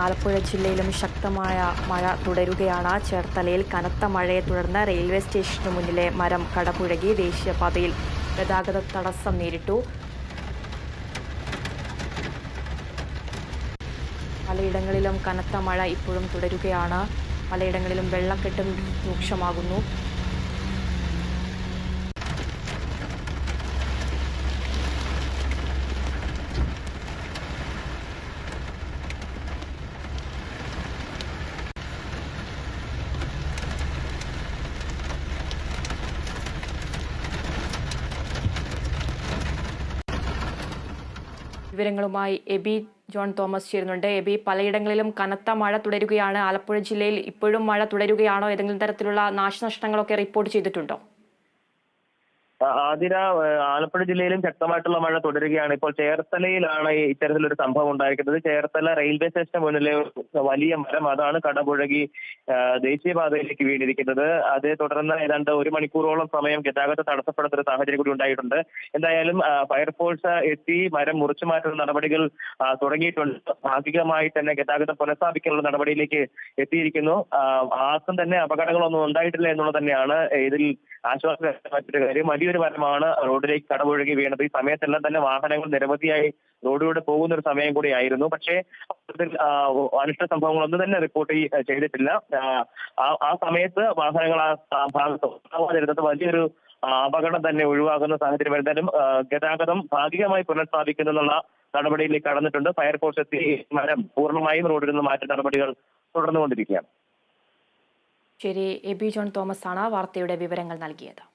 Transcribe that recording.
ആലപ്പുഴ ജില്ലയിലും ശക്തമായ മഴ തുടരുകയാണ്. ചേർത്തലയിൽ കനത്ത മഴയെ തുടർന്ന് റെയിൽവേ സ്റ്റേഷന് മുന്നിലെ മരം കടപുഴകി ദേശീയപാതയിൽ ഗതാഗത തടസ്സം നേരിട്ടു. പലയിടങ്ങളിലും കനത്ത മഴ ഇപ്പോഴും തുടരുകയാണ്. പലയിടങ്ങളിലും വെള്ളക്കെട്ടും രൂക്ഷമാകുന്നു. വിവരങ്ങളുമായി എബി ജോൺ തോമസ് ചേരുന്നുണ്ട്. എബി പലയിടങ്ങളിലും കനത്ത മഴ തുടരുകയാണ്. ആലപ്പുഴ ജില്ലയിൽ ഇപ്പോഴും മഴ തുടരുകയാണോ? ഏതെങ്കിലും തരത്തിലുള്ള നാശനഷ്ടങ്ങളൊക്കെ റിപ്പോർട്ട് ചെയ്തിട്ടുണ്ടോ? ആതിര ആലപ്പുഴ ജില്ലയിലും ശക്തമായിട്ടുള്ള മഴ തുടരുകയാണ്. ഇപ്പോൾ ചേർത്തലയിലാണ് ഇത്തരത്തിലൊരു സംഭവം ഉണ്ടായിരിക്കുന്നത്. ചേർത്തല റെയിൽവേ സ്റ്റേഷന് മുന്നിലെ വലിയ മരം അതാണ് കടപുഴകി ദേശീയപാതയിലേക്ക് വീണിരിക്കുന്നത്. അതേ തുടർന്ന് ഏതാണ്ട് ഒരു മണിക്കൂറോളം സമയം ഗതാഗതം തടസ്സപ്പെടുന്ന ഒരു സാഹചര്യം കൂടി ഉണ്ടായിട്ടുണ്ട്. എന്തായാലും ഫയർഫോഴ്സ് എത്തി മരം മുറിച്ചു മാറ്റുന്ന നടപടികൾ തുടങ്ങിയിട്ടുണ്ട്. ഭാഗികമായി തന്നെ ഗതാഗതം പുനഃസ്ഥാപിക്കാനുള്ള നടപടിയിലേക്ക് എത്തിയിരിക്കുന്നു. ആർക്കും തന്നെ അപകടങ്ങളൊന്നും ഉണ്ടായിട്ടില്ല എന്നുള്ളത് തന്നെയാണ് ഇതിൽ ആശ്വാസം മറ്റൊരു കാര്യം. വലിയൊരു മരമാണ് റോഡിലേക്ക് കടപുഴകി വീണത്. ഈ സമയത്തെല്ലാം തന്നെ വാഹനങ്ങൾ നിരവധിയായി റോഡിലൂടെ പോകുന്ന ഒരു സമയം കൂടിയായിരുന്നു. പക്ഷേ അനിഷ്ട സംഭവങ്ങളൊന്നും തന്നെ റിപ്പോർട്ട് ചെയ്തിട്ടില്ല. ആ, സമയത്ത് വാഹനങ്ങൾ ആ ഭാഗത്ത് വലിയൊരു അപകടം തന്നെ ഒഴിവാകുന്ന സാഹചര്യം വരുന്നതിനും ഗതാഗതം ഭാഗികമായി പുനഃസ്ഥാപിക്കുന്നതിനുള്ള നടപടിയിലേക്ക് കടന്നിട്ടുണ്ട്. ഫയർഫോഴ്സ് എത്തി മരം പൂർണമായും റോഡിൽ നിന്ന് മാറ്റ നടപടികൾ തുടർന്നുകൊണ്ടിരിക്കുകയാണ്. ശരി എബി ജോൺ തോമസ് ആണ് വാർത്തയുടെ വിവരങ്ങൾ നൽകിയത്.